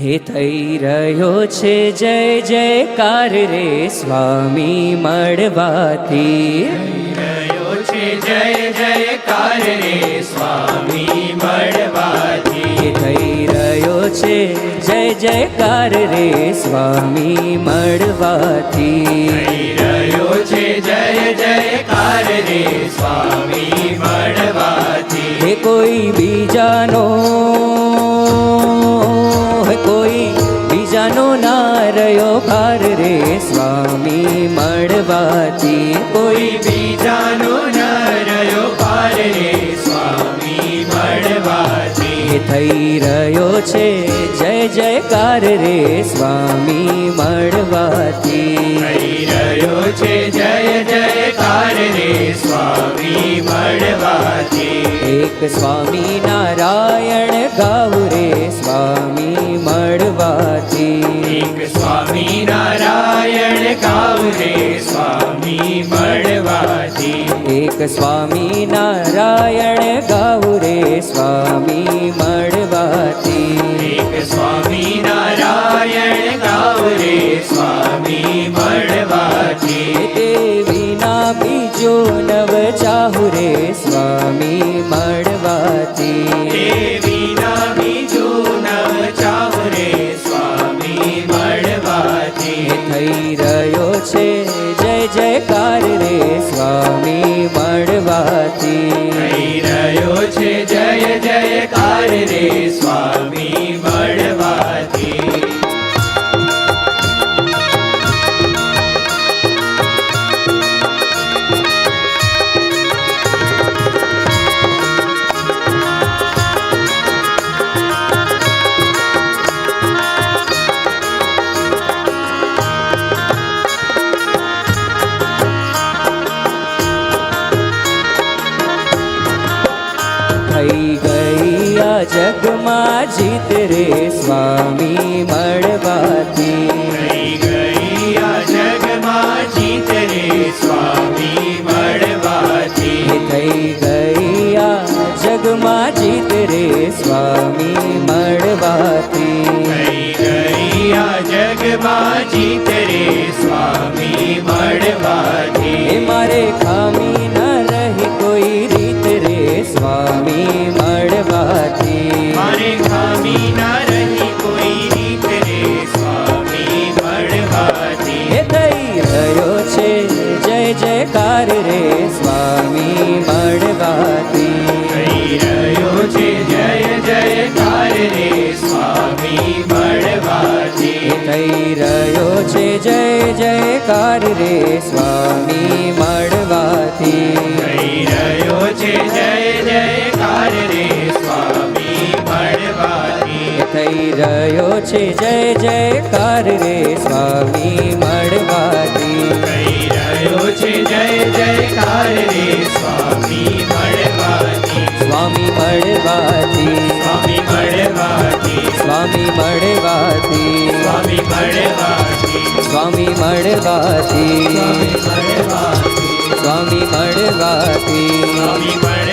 હે થઈ રહ્યો છે જય જયકાર રે સ્વામી મળવાથી. રહ્યો છે જય જયકાર રે સ્વામી મળવાથી થઈ રહ્યો છે જય જયકાર રે સ્વામી મળવાથી. રહ્યો છે જય જયકાર રે સ્વામી મળવાથી કોઈ બીજાનો સ્વામી મળવાથી કોઈ બીજાનો ન રહ્યો પાર રે. સ્વામી મળવાથી થઈ રહ્યો છે. જય જયકાર રે સ્વામી મળવાથી. થઈ રહ્યો છે. જય જયકાર રે સ્વામી મળવાથી. એક સ્વામી નારાયણ ગાવ રે સ્વામી મળવાથી. એક સ્વામી નારાયણ ગાવ રે સ્વામી મળવાથી એક સ્વામી નારાયણ ગાવ રે સ્વામી મળવાથી એક સ્વામી નારાયણ ગાવ રે સ્વામી મળવાથી તે વિના બીજો નવ ચાહુ રે સ્વામી ಕಾರ್ಯ જગમાં જીત રે સ્વામી મળવાથી. ગઈ આ જગમાં જીત રે સ્વામી મળવાથી. થઈ ગઈ આ જગમાં જીત રે સ્વામી મળવાથી. ગઈ આ જગમાં જીત રે સ્વામી મળવાથી. મારે ખામી થઈ રહ્યો છે. જય જયકાર રે સ્વામી મળવાથી. થઈ રહ્યો છે. જય જયકાર રે સ્વામી મળવાથી. થઈ રહ્યો છે. જય જયકાર રે સ્વામી મળવાથી. થઈ રહ્યો છે. જય જયકાર રે સ્વામી મળવાથી. સ્વામી મળવાથી. સ્વામી મળવાથી. સ્વામી મળવાથી. स्वामी मळवासी स्वामी मळवासी स्वामी मळवासी